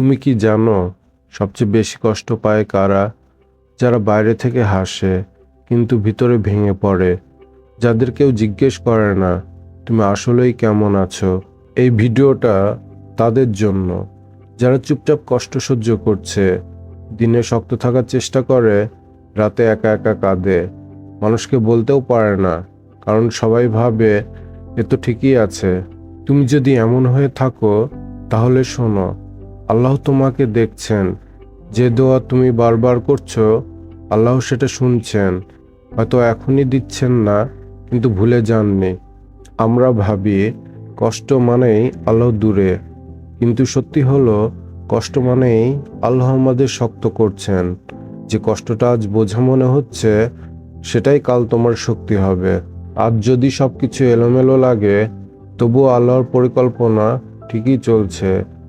তুমি কি জানো, সবচেয়ে বেশি কষ্ট পায় কারা? যারা বাইরে থেকে হাসে, কিন্তু ভিতরে ভেঙে পড়ে। যাদের কেউ জিজ্ঞেস করে না, তুমি আসলেই কেমন আছো? এই ভিডিওটা তাদের জন্য। যারা চুপচাপ কষ্ট সহ্য করছে, দিনে শক্ত থাকার চেষ্টা করে, রাতে একা একা কাঁদে। মানুষকে বলতেও পারে না, কারণ সবাই ভাবে, এ তো ঠিকই আছে। তুমি যদি এমন হয়ে থাকো, তাহলে শোনো। আল্লাহ তোমাকে দেখছেন। যে দোয়া তুমি বারবার করছ, আল্লাহ সেটা শুনছেন। হয়তো এখনই দিচ্ছেন না, কিন্তু ভুলে যাননি। আমরা ভাবি, কষ্ট মানেই আল্লাহ দূরে। কিন্তু সত্যি হলো, কষ্ট মানেই আল্লাহ আমাদের শক্ত করছেন। যে কষ্টটা আজ বোঝা মনে হচ্ছে, সেটাই কাল তোমার শক্তি হবে। আজ যদি সব কিছু এলোমেলো লাগে, তবুও আল্লাহর পরিকল্পনা ঠিকই চলছে।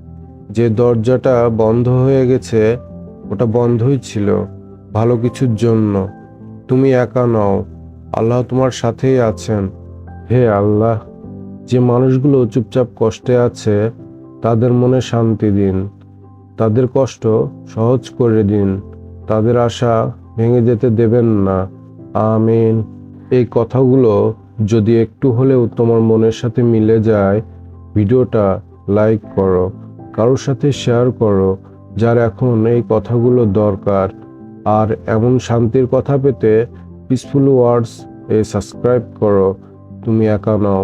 যে দরজাটা বন্ধ হয়ে গেছে, ওটা বন্ধই ছিল ভালো কিছুর জন্য। তুমি একা নও, আল্লাহ তোমার সাথেই আছেন। হে আল্লাহ, যে মানুষগুলো চুপচাপ কষ্টে আছে, তাদের মনে শান্তি দিন। তাদের কষ্ট সহজ করে দিন। তাদের আশা ভেঙে যেতে দেবেন না। আমিন। এই কথাগুলো যদি একটু হলেও তোমার মনের সাথে মিলে যায়, ভিডিওটা লাইক করো। কারোর সাথে শেয়ার করো, যার এখন এই কথাগুলো দরকার। আর এমন শান্তির কথা পেতে পিসফুল ওয়ার্ডস এ সাবস্ক্রাইব করো। তুমি একা নাও।